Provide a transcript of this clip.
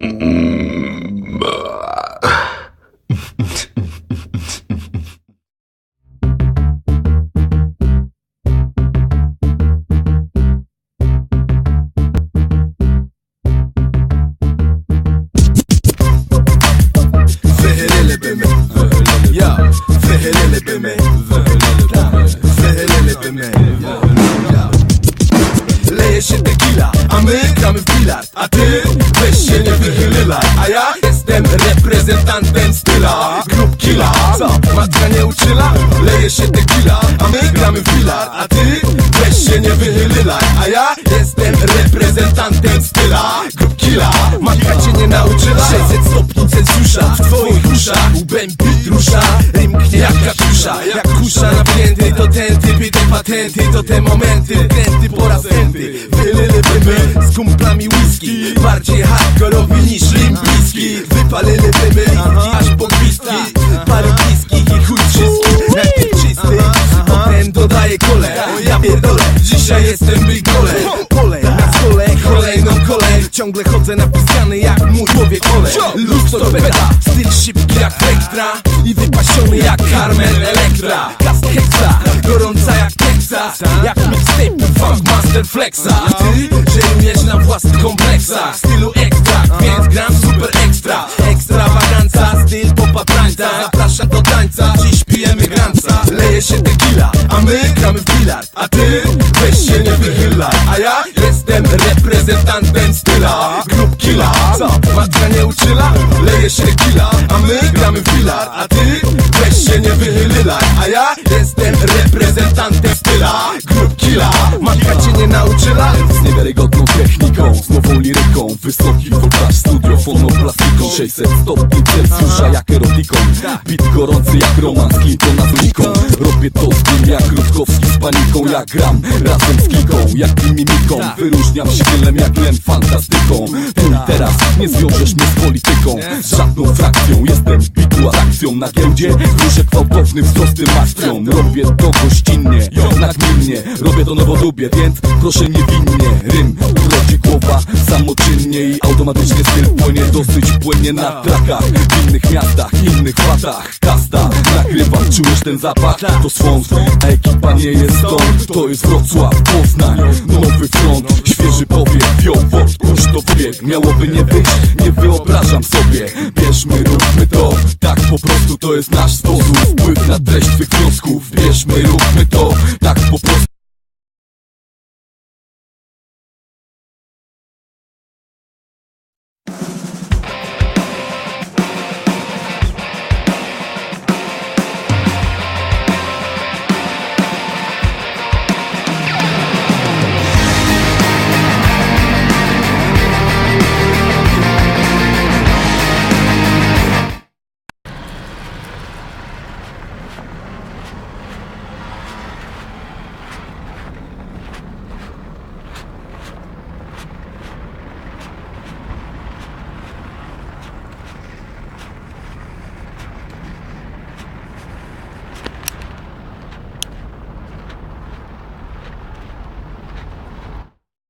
Mm-hmm. A my gramy w A ty weź się nie wychylylaj A ja jestem reprezentantem styla Grup killa Co? Matka nie uczyla? Leje się tequila, a my gramy w A ty weź się nie wychylylaj A ja jestem reprezentantem styla Grup killa Matka cię nie nauczyła? 600 stopni Celsjusza W twoich uszach łbem bit rusza Rymknie jak katusza Jak kusza napięty To ten typ patenty To te momenty Tęty po raz tęty Wylilibymy z kumplami whisky. Bardziej hardkorowi niż limpijski Wypalilibymy liski aż po gwizdki. Parę bliskich i chuj wszystkich. Najpierw czysty Potem dodaję kole. Ja pierdolę Dzisiaj jestem big gole Pole na stole Kolejną kolej Ciągle chodzę napiskany jak mój człowiek olej. Luz torpeda Styl szybki jak Vectra. I wypasiony jak Carmen Gorąca Texas Jak mixtape Funk Master Flexa. A ty żerujesz na własnych kompleksach. W stylu ekstra Więc gram super ekstra. Ekstrawaganza Styl popa tańca Zaprasza do tańca Dziś pijemy granca. Leje się tequila A my gramy w bilard A ty weź się nie wychylaj A ja jestem reprezentantem styla. Grup killa Co? Matka nie uczyla? Leje się tequila A my gramy w bilard A ty weź się nie wychylaj A ja Matka cię nie nauczyła? Z niewiarygodną techniką, z nową liryką. Wysoki voltaż, studiofoną plastyką 600 stopni Celsjusza jak erotikon Bit gorący jak romans, kim to nazwiką Robię to z tym jak Rutkowski z paniką. Jak gram razem z kilką, jak mimiką. Wyróżniam się wielem jak len fantastyką. Tu i teraz nie zwiążesz mnie z polityką. Z żadną frakcją, jestem bitu atrakcją Na giełdzie. Ruszę gwałtowny wzrosty akcją. Robię to gościnnie, nagminnie Robię to nowodubie, więc proszę niewinnie Rym, urodzi głowa samoczynnie I automatycznie styl płynie. Dosyć płynnie na trakach W innych miastach, innych latach. Kasta, nagrywam, czujesz ten zapach? To swąd, a ekipa nie jest stąd. To jest Wrocław, Poznań, nowy front. Świeży powiew, Biowort, kurz to wbieg Miałoby nie być, nie wyobrażam sobie. Bierzmy, róbmy to, tak po prostu to jest nasz sposób. Wpływ na treść twych wniosków. Bierzmy, róbmy to,